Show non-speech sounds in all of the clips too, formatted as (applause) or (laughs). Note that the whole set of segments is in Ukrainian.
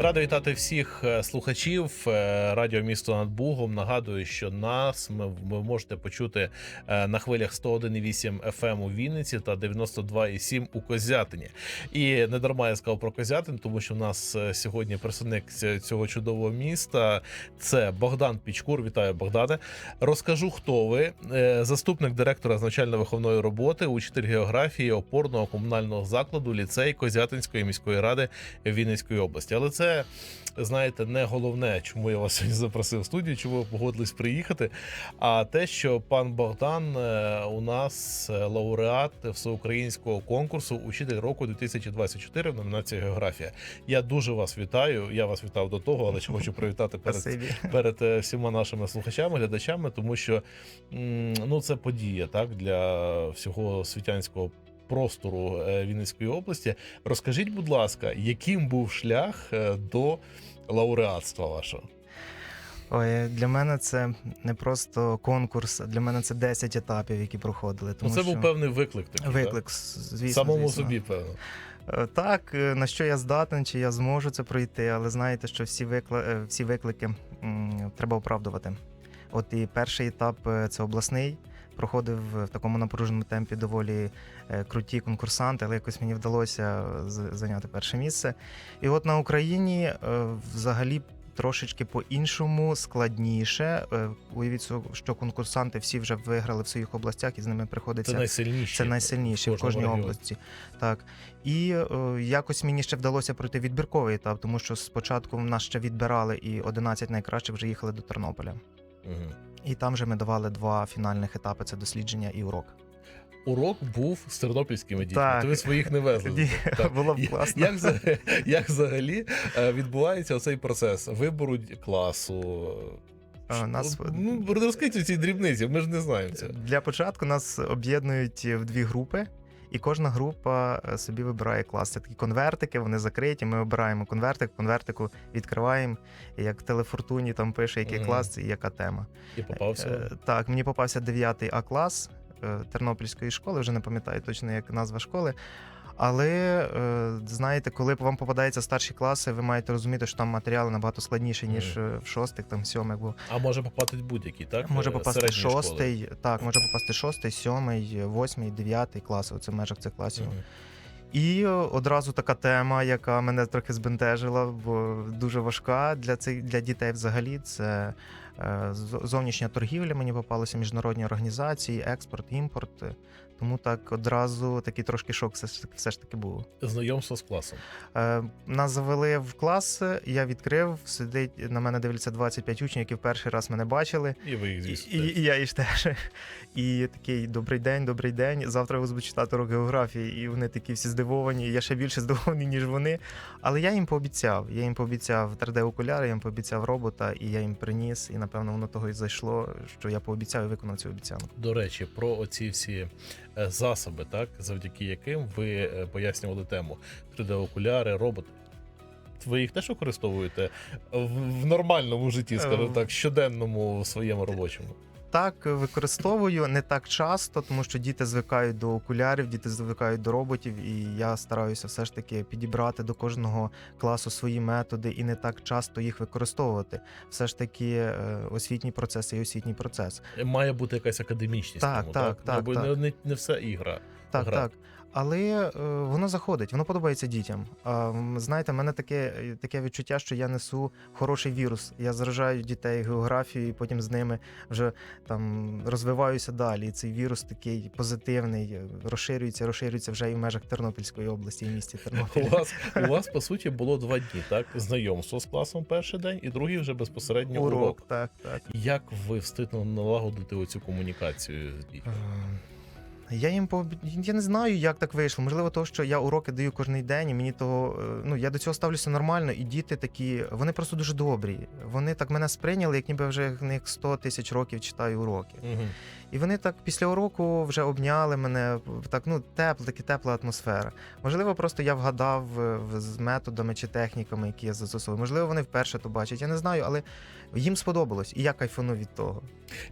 Радий вітати всіх е, слухачів е, радіо місто над Бугом. Нагадую, що нас ми, ви можете почути е, на хвилях 101,8 FM у Вінниці та 92,7 у Козятині. І не дарма я сказав про Козятин, тому що в нас сьогодні представник цього чудового міста. Це Богдан Пічкур. Вітаю, Богдане. Розкажу, хто ви. Заступник директора з навчально-виховної роботи, учитель географії опорного комунального закладу ліцей Козятинської міської ради Вінницької області. Але це, знаєте, не головне, чому я вас сьогодні запросив в студію, чому ви погодились приїхати. А те, що пан Богдан е, у нас е, лауреат всеукраїнського конкурсу Учитель року 2024 в номінації географія. Я дуже вас вітаю. Я вас вітав до того, але ще хочу привітати перед Спасибі. перед е, всіма нашими слухачами, глядачами, тому що ну це подія так для всього світянського простору е, Вінницької області. Розкажіть, будь ласка, яким був шлях е, до лауреатства вашого? Ой, для мене це не просто конкурс, для мене це 10 етапів, які проходили. Тому ну, це що був певний виклик. Такий, виклик, так? звісно. самому звісно. собі, певно. Е, Так, е, на що я здатен, чи я зможу це пройти, але знаєте, що всі, викли... е, всі виклики м, треба оправдувати. От і перший етап е, це обласний. Проходив в такому напруженому темпі доволі е, круті конкурсанти, але якось мені вдалося з- зайняти перше місце. І от на Україні е, взагалі трошечки по-іншому, складніше. Е, Уявіть, що конкурсанти всі вже виграли в своїх областях, і з ними приходиться Це найсильніше. це найсильніше в кожній регіоні. області. Так. І е, якось мені ще вдалося пройти відбірковий етап, тому що спочатку нас ще відбирали і 11 найкращих вже їхали до Тернополя. Мгм. І там же ми давали два фінальних етапи: це дослідження і урок. Урок був з тернопільськими дітьми. Так. То ви своїх не везли. Ні, Так. було б класно. Як, як взагалі е, відбувається оцей процес вибору класу? А, нас- Ну, розкажіть ці дрібниці, ми ж не знаємо це. Для початку нас об'єднують в дві групи. І кожна група е, собі вибирає клас. Це такі конвертики, вони закриті. Ми обираємо конвертик, конвертику відкриваємо. Як в телефортуні там пише, який Мгм. клас і яка тема. І попався. Е, Так, мені попався 9 А клас е, Тернопільської школи, вже не пам'ятаю точно, як назва школи. Але е, знаєте, коли вам попадаються старші класи, ви маєте розуміти, що там матеріали набагато складніші, ніж е, в шостих, там сьомих. Бо А може попасти будь-який, так? може Е, попасти середньої школи. шостий, так, може попасти шостий, сьомий, восьмий, дев'ятий клас. Оце в межах цих класів. Мгм. І одразу така тема, яка мене трохи збентежила, бо дуже важка для цих для дітей взагалі. Це зовнішня торгівля. Мені попалося міжнародні організації, експорт, імпорт. Тому так одразу такий трошки шок все ж таки, все ж таки був. Знайомство з класом. Е, нас завели в клас, я відкрив, сидить на мене дивляться 25 учнів, які в перший раз мене бачили. І ви їх, І, звісно. і, теж. і я їх теж. І такий добрий день, добрий день. Завтра ви будуть читати урок географії, і вони такі всі здивовані. Я ще більше (laughs) здивований, ніж вони. Але я їм пообіцяв. Я їм пообіцяв 3D-окуляри, я їм пообіцяв робота, і я їм приніс. І напевно воно того і зайшло, що я пообіцяв і виконав цю обіцянку. До речі, про оці всі засоби, так, завдяки яким ви е, пояснювали тему 3D-окуляри, роботи. Ви їх теж використовуєте в, в нормальному житті, скажімо Е, так, щоденному своєму робочому. Так, використовую не так часто, тому що діти звикають до окулярів, діти звикають до роботів, і я стараюся все ж таки підібрати до кожного класу свої методи і не так часто їх використовувати. Все ж таки, е, освітній процес і освітній процес. Має бути якась академічність. Так, тому, так, так, так, так. Не, не, не все ігра. Так, Гра. так. Але е, воно заходить, воно подобається дітям. Знаєте, в мене таке, таке відчуття, що я несу хороший вірус. Я заражаю дітей географією, і потім з ними вже там розвиваюся далі. І цей вірус такий позитивний, е, розширюється, розширюється вже і в межах Тернопільської області, і місті (laughs) У вас, у вас, по суті, було два дні, так? Знайомство з класом перший день, і другий вже безпосередньо урок. Урок, так, так. Як ви встигли налагодити оцю комунікацію з дітьми? Я їм по я не знаю, як так вийшло. Можливо, того, що я уроки даю кожен день, і мені того, е, ну я до цього ставлюся нормально, і діти такі, вони просто дуже добрі. Вони так мене сприйняли, як ніби вже них 100 тисяч років читаю уроки. Угу. І вони так після уроку вже обняли мене. Так ну тепла, таки тепла атмосфера. Можливо, просто я вгадав е, з методами чи техніками, які я застосовую. Можливо, вони вперше то бачать. Я не знаю, але їм сподобалось, і я кайфану від того.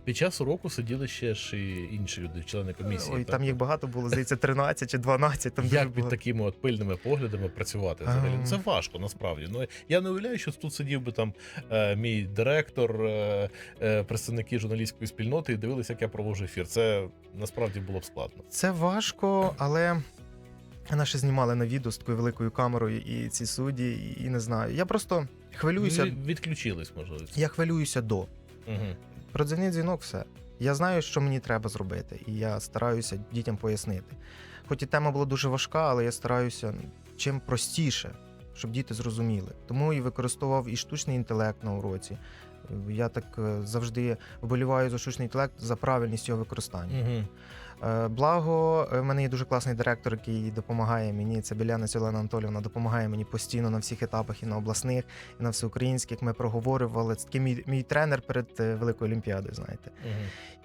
Під час уроку сиділи ще ж і інші люди, члени комісії. Ой, так, там їх багато було, здається, 13 чи 12. Там Як під такими от пильними поглядами працювати взагалі? Ну, Це важко насправді. Ну я не уявляю, що тут сидів би там е, мій директор, е, е, представники журналістської спільноти і дивилися, як я проводжу ефір. Це насправді було б складно. Це важко, але наші знімали на відео з такою великою камерою і ці судді, і, не знаю. Я просто хвилююся. Ви відключились, можливо. Я хвилююся до. Угу. Продзвонив дзвінок, все. Я знаю, що мені треба зробити, і я стараюся дітям пояснити. Хоч і тема була дуже важка, але я стараюся чим простіше, щоб діти зрозуміли. Тому і використовував і штучний інтелект на уроці. Я так е, завжди вболіваю за штучний інтелект за правильність його використання. Угу. Е, Благо, е, в мене є дуже класний директор, який допомагає мені. Це Біляна Олена Анатолівна, допомагає мені постійно на всіх етапах і на обласних, і на всеукраїнських. Ми проговорювали. Це такий мій, мій тренер перед е, великою олімпіадою. Знаєте, Угу.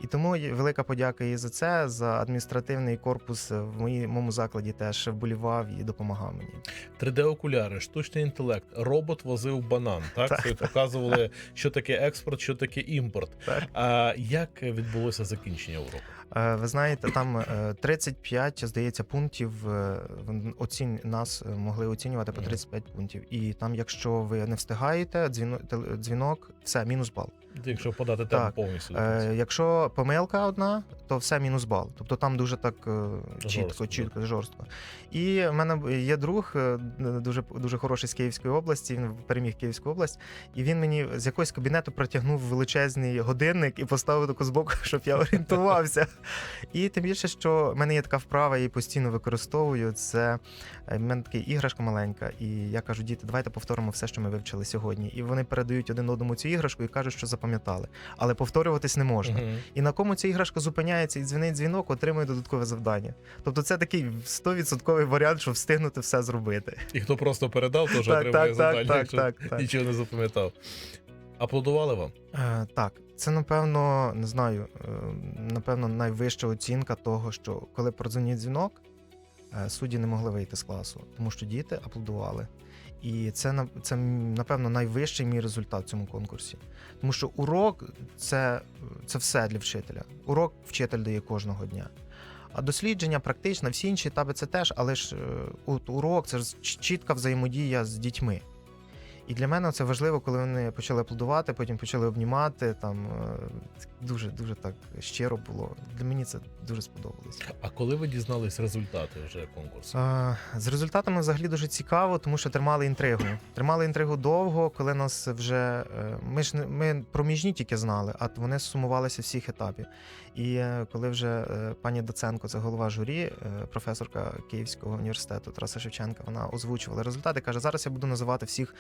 і тому велика подяка їй за це. За адміністративний корпус в моєму закладі теж вболівав і допомагав мені. 3D-окуляри, штучний інтелект, робот возив банан. Так, Так. Це показували, що таке експорт, що таке імпорт. Так. А як відбулося закінчення уроку? Е, Ви знаєте, там е, 35, здається, пунктів оцін в- оцінь нас е, могли оцінювати по Мгм. 35 пунктів. І там, якщо ви не встигаєте, дзвіно- тел- дзвінок, все, мінус бал. Якщо подати тему Так. повністю. Е, якщо помилка одна, то все мінус бал. Тобто там дуже так е, чітко, Жорстко, чітко, жорстко. І в мене є друг, е, дуже дуже хороший з Київської області. Він переміг Київську область, і він мені з якогось кабінету протягнув величезний годинник і поставив таку збоку, (laughs) щоб я орієнтувався. І тим більше, що в мене є така вправа, я її постійно використовую. Це е, в мене така іграшка маленька, і я кажу, діти, давайте повторимо все, що ми вивчили сьогодні. І вони передають один одному цю іграшку і кажуть, що запам'ятали. Але повторюватись не можна. Мгм. І на кому ця іграшка зупиняється і дзвінить дзвінок, отримує додаткове завдання. Тобто це такий 100% варіант, щоб встигнути все зробити. І хто просто передав, теж отримує так, завдання, так, так, якщо так, так. нічого не запам'ятав. Аплодували вам? Е, так, це напевно, не знаю, е, напевно, найвища оцінка того, що коли продзвонить дзвінок, е, судді не могли вийти з класу, тому що діти аплодували. І це це напевно найвищий мій результат в цьому конкурсі. Тому що урок це, це все для вчителя. Урок вчитель дає кожного дня. А дослідження, практично, всі інші етапи це теж, але ж е, от урок це ж чітка взаємодія з дітьми. І для мене це важливо, коли вони почали аплодувати, потім почали обнімати. Там е, дуже дуже так щиро було. Для мені це дуже сподобалось. А коли ви дізнались результати вже конкурсу? А, з результатами взагалі дуже цікаво, тому що тримали інтригу. Тримали інтригу довго, коли нас вже е, ми ж не ми проміжні тільки знали, а вони сумувалися всіх етапів. І е, коли вже е, пані Доценко, це голова журі, е, професорка Київського університету Тараса Шевченка, вона озвучувала результати. каже: зараз я буду називати всіх,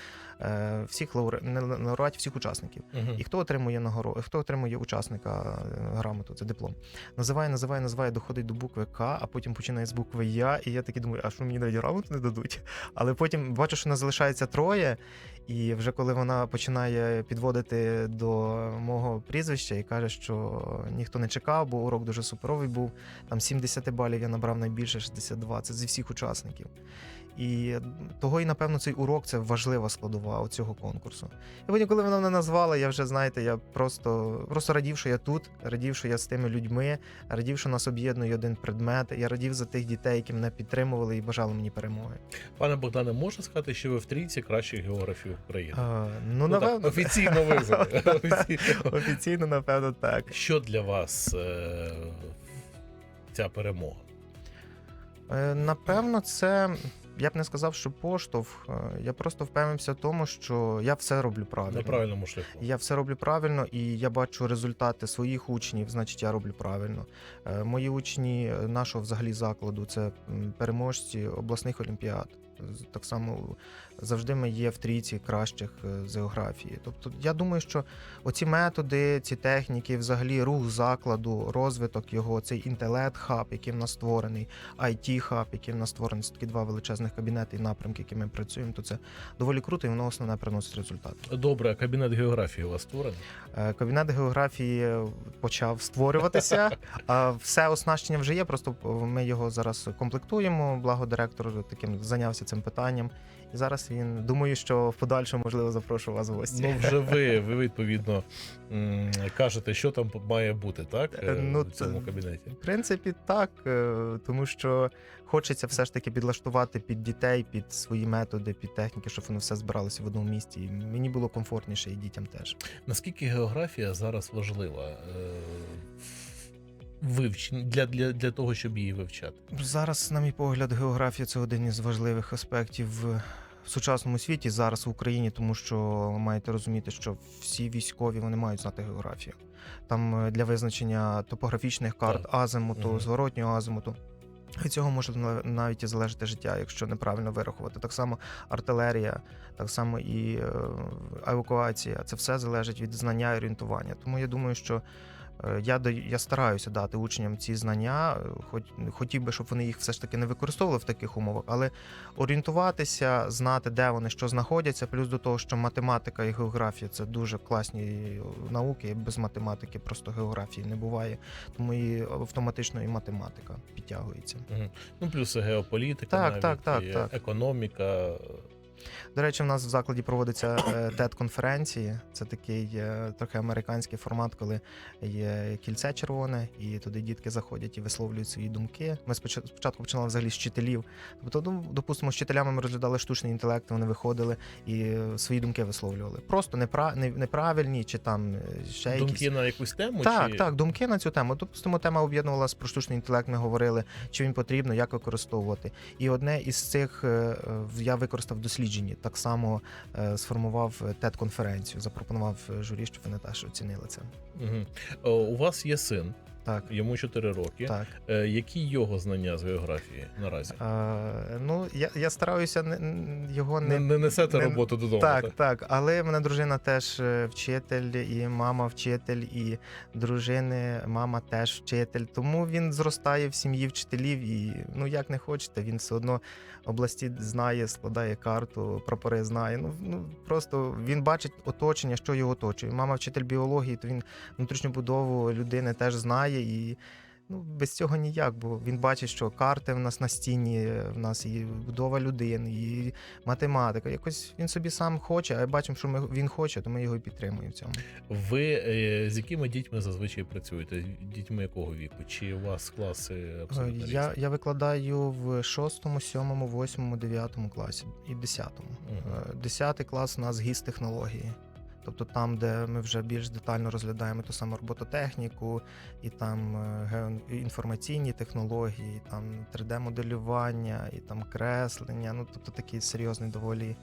всіх лауре- лауреатів, всіх учасників. Мгм. І хто отримує нагороду, хто отримує учасника грамоту, це диплом. Називає, називає, називає, доходить до букви К, а потім починає з букви Я. І я такий думаю, а що мені навіть грамоту не дадуть? Але потім бачу, що нас залишається троє. І вже коли вона починає підводити до мого прізвища і каже, що ніхто не чекав, бо урок дуже суперовий був. Там 70 балів я набрав найбільше 62. Це зі всіх учасників. І того і напевно цей урок це важлива складова цього конкурсу. І потім, коли вона мене назвала, я вже знаєте, я просто, просто радів, що я тут, радів, що я з тими людьми, радів, що нас об'єднує один предмет. Я радів за тих дітей, які мене підтримували і бажали мені перемоги. Пане Богдане, можна сказати, що ви в трійці кращих географів України? А, ну, Ну, так, напевно, офіційно визнали. (laughs) Офіційно. офіційно, напевно, так. Що для вас е, ця перемога? Е, Напевно, це. Я б не сказав, що поштовх. Е, Я просто впевнився в тому, що я все роблю правильно. На правильному шляху. Я все роблю правильно, і я бачу результати своїх учнів, значить, я роблю правильно. Е, Мої учні е, нашого взагалі закладу це переможці обласних олімпіад. Так само завжди ми є в трійці кращих е, з географії. Тобто, я думаю, що оці методи, ці техніки, взагалі рух закладу, розвиток його, цей інтелект-хаб, який в нас створений, IT-хаб, який в нас створений, це такі два величезних кабінети і напрямки, які ми працюємо, то це доволі круто, і воно основне приносить результат. Добре, кабінет географії у вас створений? Е, Кабінет географії почав створюватися, (laughs) а все оснащення вже є. Просто ми його зараз комплектуємо. Благо директор таким зайнявся цим питанням. Зараз він думаю, що в подальшому можливо запрошу вас в гості. Ну, вже (laughs) ви, ви відповідно кажете, що там має бути, так? Е, ну, в цьому кабінеті. В принципі, так, е, тому що хочеться все ж таки підлаштувати під дітей, під свої методи, під техніки, щоб воно все збиралося в одному місці. І мені було комфортніше, і дітям теж. Наскільки географія зараз важлива е, в вивченні для, для, для того, щоб її вивчати? Зараз, на мій погляд, географія це один із важливих аспектів в сучасному світі зараз в Україні, тому що ви маєте розуміти, що всі військові вони мають знати географію. Там е, для визначення топографічних карт, Так. азимуту, зворотнього азимуту. Від цього може на- навіть і залежати життя, якщо неправильно вирахувати. Так само артилерія, так само і е, евакуація. Це все залежить від знання і орієнтування. Тому я думаю, що я я стараюся дати учням ці знання, е, хоч хотів би, щоб вони їх все ж таки не використовували в таких умовах, але орієнтуватися, знати, де вони що знаходяться, плюс до того, що математика і географія це дуже класні науки. Без математики просто географії не буває. Тому і автоматично і математика підтягується. Мгм. Ну, плюс геополітика, Так, навіть, так, так, і так. економіка. До речі, в нас в закладі проводиться TED-конференції. Це такий е, трохи американський формат, коли є кільце червоне, і туди дітки заходять і висловлюють свої думки. Ми спочат- спочатку починали взагалі з вчителів. Тобто, ну, допустимо, з вчителями ми розглядали штучний інтелект, вони виходили і свої думки висловлювали. Просто непра... не- неправильні чи там е, ще якісь. Думки на якусь тему? Так, чи... так, думки на цю тему. Допустимо, тема об'єднувалася про штучний інтелект. Ми говорили, чи він потрібно, як використовувати. І одне із цих е, я використав в дослідженні. Так само е, сформував ТЕД-конференцію, запропонував е, журі, щоб вони теж оцінили це. Угу. У вас є син, Так, йому 4 роки. так. Е, Які його знання з географії наразі? Е, ну, я, я стараюся не, його Не, не. не несете не- роботу додому. Так, так, але мене дружина теж е, вчитель, і мама вчитель, і дружини, мама теж вчитель. Тому він зростає в сім'ї вчителів, і ну як не хочете, він все одно області знає, складає карту, прапори знає. Ну, ну просто він бачить оточення, що його оточує. Мама вчитель біології, то він внутрішню будову людини теж знає і. Ну, без цього ніяк, бо він бачить, що карти в нас на стіні, в нас і будова людини, і математика. Якось він собі сам хоче, а бачимо, що ми, він хоче, то ми його і підтримуємо в цьому. Ви е, з якими дітьми зазвичай працюєте? Дітьми якого віку? Чи у вас класи абсолютно Е, Я, різні? я викладаю в 6, 7, 8, 9 класі і 10. Мгм. Е, 10 клас у нас гіс технології. Тобто там, де ми вже більш детально розглядаємо ту саму робототехніку, і там е, геоінформаційні технології, і там 3D-моделювання, і там креслення. Ну тобто такий серйозний доволі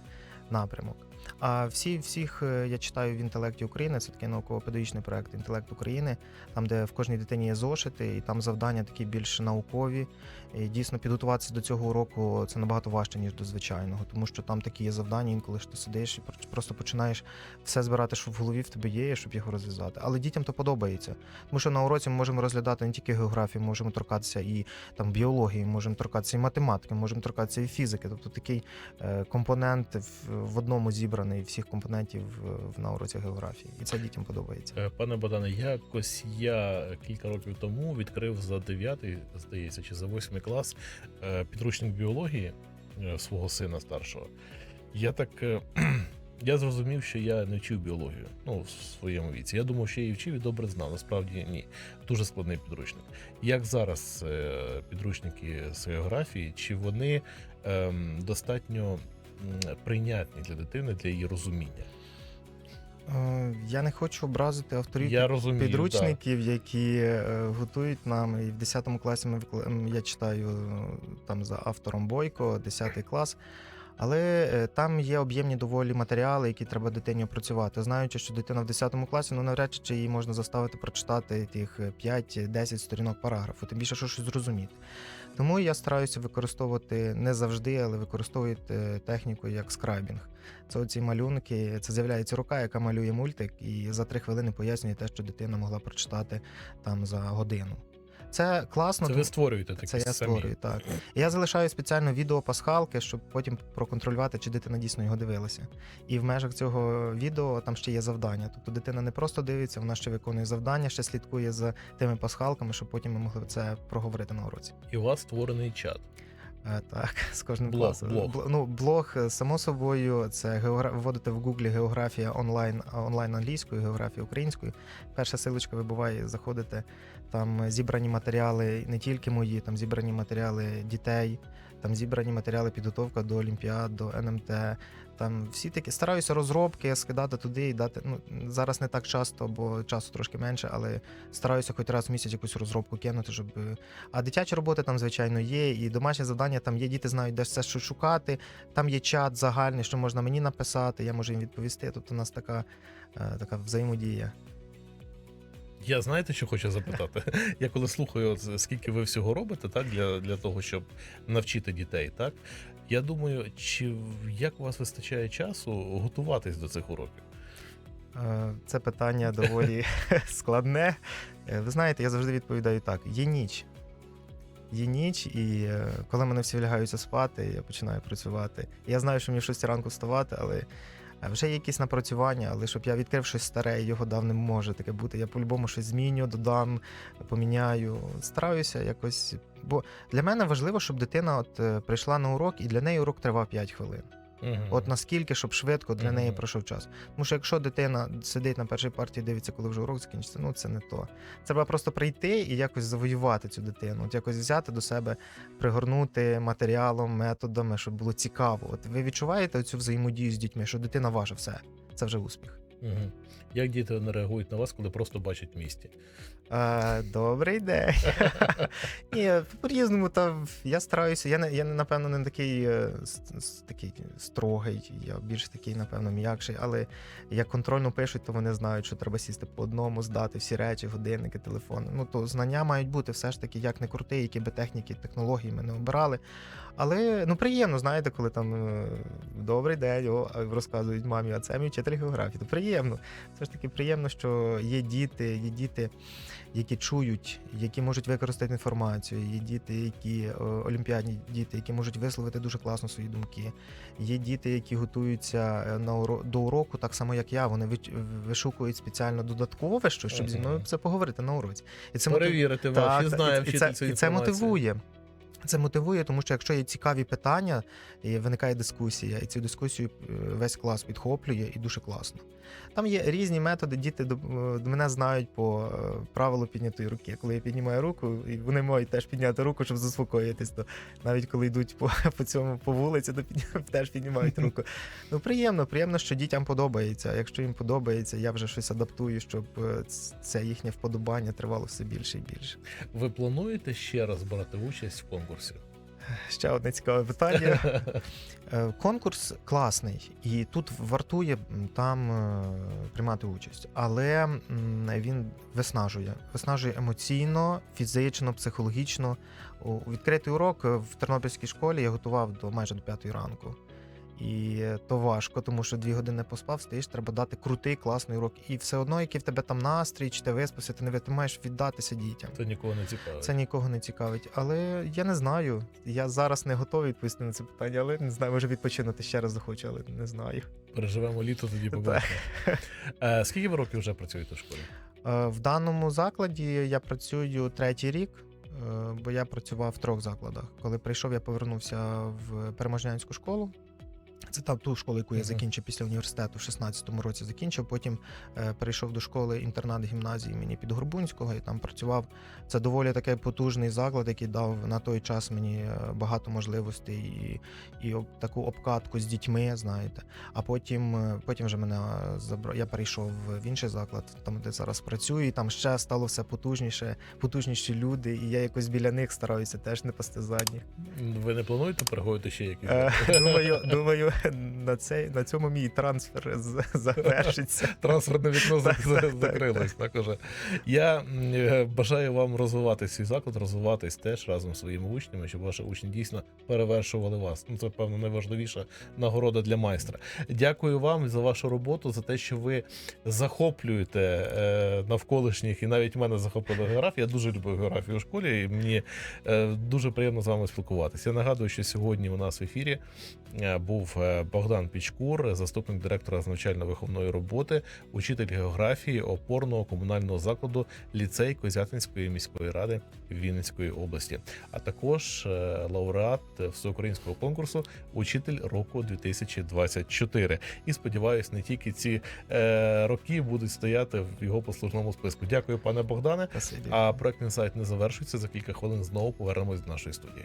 напрямок. А всі всіх е, я читаю в інтелекті України. Це такий науково-педагогічний проект Інтелект України, там, де в кожній дитині є зошити, і там завдання такі більш наукові. І дійсно підготуватися до цього уроку це набагато важче, ніж до звичайного, тому що там такі є завдання, інколи ж ти сидиш і просто починаєш все збирати, що в голові в тебе є, щоб його розв'язати. Але дітям то подобається. Тому що на уроці ми можемо розглядати не тільки географію, можемо торкатися і там біології, можемо торкатися і математики, можемо торкатися і фізики. Тобто такий е, компонент в, в одному зібраний всіх компонентів в, на уроці географії. І це дітям подобається. Е, Пане Богдане, якось я кілька років тому відкрив за 9, здається, чи за 8 клас е, підручник біології е, свого сина старшого. Я так. е, (clears throat) Я зрозумів, що я не вчив біологію ну, в своєму віці. Я думав, що я її вчив і добре знав. Насправді ні. Дуже складний підручник. Як зараз е, підручники з географії, чи вони ем, достатньо прийнятні для дитини, для її розуміння? Е, Я не хочу образити авторів Я розумію. підручників, які е, готують нам. І в 10 класі ми я читаю е, там за автором Бойко, 10 клас. Але там є об'ємні доволі матеріали, які треба дитині опрацювати. Знаючи, що дитина в 10 класі, ну навряд чи її можна заставити прочитати тих е, 5-10 сторінок параграфу, тим більше що щось зрозуміти. Тому я стараюся використовувати не завжди, але використовую е, техніку як скрайбінг. Це оці малюнки, це з'являється рука, яка малює мультик, і за три хвилини пояснює те, що дитина могла прочитати там за годину. Це класно. Це ви створюєте такі це я самі. створюю, так. І я залишаю спеціально відео пасхалки, щоб потім проконтролювати, чи дитина дійсно його дивилася. І в межах цього відео там ще є завдання. Тобто дитина не просто дивиться, вона ще виконує завдання, ще слідкує за тими пасхалками, щоб потім ми могли це проговорити на уроці. І у вас створений чат. Е, Так, (laughs) з кожним Блог, класом. блог. Бл- Ну, блог, е, само собою, це географ... вводите в Гуглі географія онлайн, онлайн англійською, географія українською. Перша силочка вибуває, заходите. Там зібрані матеріали, не тільки мої, там зібрані матеріали дітей, там зібрані матеріали підготовка до Олімпіад, до НМТ. Там всі такі стараюся розробки скидати туди і дати. Ну зараз не так часто, бо часу трошки менше, але стараюся хоч раз в місяць якусь розробку кинути, щоб. е, А дитячі роботи там, звичайно, є, і домашні завдання там є. Діти знають, де все що шукати. Там є чат загальний, що можна мені написати, я можу їм відповісти. Тобто у нас така, е, така взаємодія. Я знаєте, що хочу запитати? (laughs) Я коли слухаю, от, скільки ви всього робите, так для, для того, щоб навчити дітей, так я думаю, чи як у вас вистачає часу готуватись до цих уроків? Е, Це питання доволі (laughs) складне. Е, Ви знаєте, я завжди відповідаю так: є ніч. Є ніч, і е, коли мене всі лягаються спати, я починаю працювати. Я знаю, що мені в 6 ранку вставати, але вже є якісь напрацювання, але щоб я відкрив щось старе і його дав, не може таке бути. Я по-любому щось зміню, додам, поміняю. Стараюся якось. Бо для мене важливо, щоб дитина от е, прийшла на урок, і для неї урок тривав 5 хвилин. Мгм. От наскільки, щоб швидко для неї пройшов час. Тому що якщо дитина сидить на першій партії, дивиться, коли вже урок закінчиться, ну це не то. Треба просто прийти і якось завоювати цю дитину, от якось взяти до себе, пригорнути матеріалом, методами, щоб було цікаво. От ви відчуваєте цю взаємодію з дітьми, що дитина ваша все. Це вже успіх. Мгм. Як діти не реагують на вас, коли просто бачать в місті? А, добрий день. (laughs) Ні, по-різному там я стараюся. Я не я напевно не такий, е, такий строгий, я більш такий, напевно, м'якший. Але як контрольно пишуть, то вони знають, що треба сісти по одному, здати всі речі, годинники, телефони. Ну то знання мають бути все ж таки, як не крути, які би техніки, технології ми не обирали. Але ну приємно, знаєте, коли там е, добрий день, о, розказують мамі, а це мій вчитель географії. То приємно. Все ж таки приємно, що є діти, є діти які чують, які можуть використати інформацію. Є діти, які олімпіадні діти, які можуть висловити дуже класно свої думки. Є діти, які готуються е, на уро- до уроку, так само як я. Вони вишукують спеціально додаткове щось, щоб зі мною це поговорити на уроці. І це Перевірити так, вас, чи та- знає і, вчитель це, і це мотивує. Це мотивує, тому що якщо є цікаві питання, і виникає дискусія, і цю дискусію е, весь клас підхоплює, і дуже класно. Там є різні методи. Діти до, е, мене знають по е, правилу піднятої руки. Коли я піднімаю руку, і вони мають теж підняти руку, щоб заспокоїтись. То навіть коли йдуть по, (laughs) по цьому по вулиці, то підня- (laughs) теж піднімають руку. Ну приємно, приємно, що дітям подобається. Якщо їм подобається, я вже щось адаптую, щоб це їхнє вподобання тривало все більше і більше. Ви плануєте ще раз брати участь в конкурсі? Ще одне цікаве питання. (laughs) Е, Конкурс класний, і тут вартує там е, приймати участь, але він виснажує. Виснажує емоційно, фізично, психологічно. У у відкритий урок е, в Тернопільській школі я готував до майже до п'ятої ранку. І то важко, тому що дві години поспав, стоїш, треба дати крутий, класний урок. І все одно, який в тебе там настрій, чи ти виспався, ти не ти маєш віддатися дітям. Це нікого не цікавить. Це нікого не цікавить. Але я не знаю. Я зараз не готовий відповісти на це питання, але не знаю, може відпочинути ще раз захочу, але не знаю. Переживемо літо, тоді (laughs) побачимо. Е, Скільки ви років вже працюєте в школі? Е, В даному закладі я працюю третій рік, е, бо я працював в трьох закладах. Коли прийшов, я повернувся в переможнянську школу. Це та ту школу, яку я закінчив після університету в 16-му році закінчив. Потім е, перейшов до школи інтернат гімназії імені Підгорбунського і там працював. Це доволі такий потужний заклад, який дав на той час мені е, багато можливостей і, і об- таку обкатку з дітьми, знаєте. А потім, е, потім вже мене забрав. Я перейшов в інший заклад, там де зараз працюю, і там ще стало все потужніше, потужніші люди, і я якось біля них стараюся теж не пасти задніх. Ви не плануєте переходити ще якісь? Е, думаю, думаю, (laughs) на цей на цьому мій трансфер з- завершиться. (laughs) Трансферне вікно Так, зак- так, закрилось. Так уже. Я е, бажаю вам розвивати свій заклад, розвиватись теж разом зі своїми учнями, щоб ваші учні дійсно перевершували вас. Ну це певно найважливіша нагорода для майстра. Дякую вам за вашу роботу, за те, що ви захоплюєте е, навколишніх, і навіть мене захопила географія. Я дуже люблю географію у школі, і мені е, дуже приємно з вами спілкуватися. Я нагадую, що сьогодні у нас в ефірі був Богдан Пічкур, заступник директора з навчально-виховної роботи, учитель географії опорного комунального закладу ліцей Козятинської міської ради Вінницької області, а також е, лауреат всеукраїнського конкурсу Учитель року 2024. І сподіваюсь, не тільки ці е, роки будуть стояти в його послужному списку. Дякую, пане Богдане. Спасибі. А проект інсайт не завершується. За кілька хвилин знову повернемось до нашої студії.